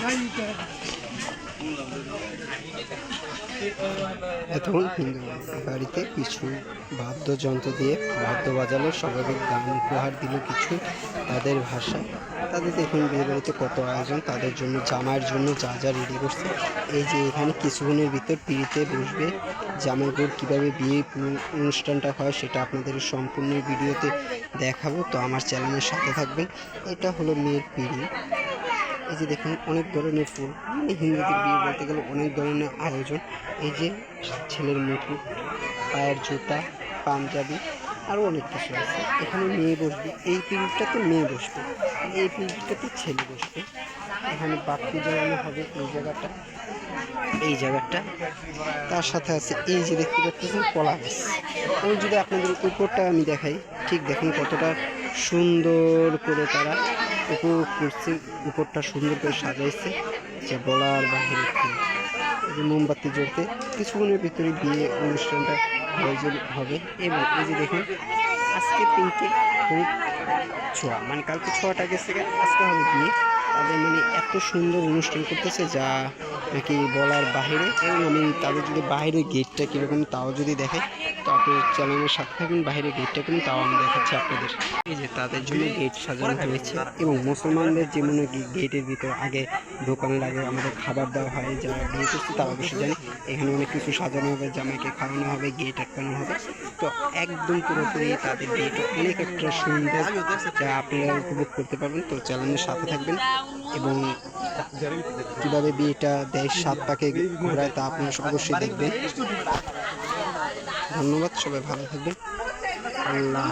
ভাই হিন্দু বাড়িতে কিছু বাদ্যযন্ত্র দিয়ে বাদ্য বাজালো স্বাভাবিক গান উপহার দিল কিছু তাদের ভাষা তাদের দেখুন বিয়ে বাড়িতে কত আয়োজন, তাদের জন্য জামাইয়ের জন্য যা যা রেডি করছে। এই যে এখানে কিছুক্ষণের ভিতর পিড়িতে বসবে জামাইগুর কীভাবে বিয়ে অনুষ্ঠানটা হয় সেটা আপনাদের সম্পূর্ণ ভিডিওতে দেখাবো। তো আমার চ্যানেলের সাথে থাকবেন। এটা হলো মেয়ের পিড়ি। এই যে দেখুন, অনেক ধরনের ফুল। মানে হিন্দুদের বিয়ে বলতে গেলে অনেক ধরনের আয়োজন। এই যে ছেলের মুকুট পায়ের জুতা, পাঞ্জাবি আরও অনেক কিছু আছে। এখানে মেয়ে বসবে। এই পিরিয়ডটাতে মেয়ে বসবে। এই পিরিয়ডটাতে ছেলে বসবে। এখানে বাতি জ্বালানো হবে এই জায়গাটা এই জায়গাটা। তার সাথে আছে, এই যে দেখতে পাচ্ছেন, কলা গাছ। ওই যদি আপনাদের উপরটা আমি দেখাই, ঠিক দেখুন কতটা সুন্দর করে তারা উপভোগ করছে, উপরটা সুন্দর করে সাজাইছে, যে বলার বাহিরে যে মোমবাতি জ্বলতে কিছুক্ষণের ভিতরে বিয়ে অনুষ্ঠানটা আয়োজন হবে। এবং এই যে দেখুন, আজকে তিনটে খুব ছোঁয়া মানে কালকে ছোঁয়াটা গেছে, আজকে হবে বিয়ে। তাদের মানে এত সুন্দর অনুষ্ঠান করতেছে যা নাকি বলার বাহিরে এবং আমি তাদের যদি বাইরে গেটটা কীরকম তাও যদি দেখে তো আপনি চ্যানেলের সাথে থাকবেন বাইরে গেটটা কিন্তু তাও আমি দেখাচ্ছি আপনাদের। এই যে তাদের জন্য গেট সাজানো হয়েছে। এবং মুসলমানদের যেমন গেটের ভিতর আগে দোকানের আগে আমাদের খাবার দেওয়া হয় যারা বিয়ে করছে তারা অবশ্যই জানে। এখানে অনেক কিছু সাজানো হবে, জামাইকে খাওয়ানো হবে গেট আটকানো হবে। তো একদম পুরোপুরি তাদের ভিডিও অনেক একটা সুন্দর যা আপনারা উপভোগ করতে পারবেন। তো চ্যানেলের সাথে থাকবেন এবং কীভাবে বিয়েটা দেয় সাত পাকে ঘোরায় তা আপনারা অবশ্যই দেখবেন। ধন্যবাদ, সবাই ভালো থাকবেন। আল্লাহ।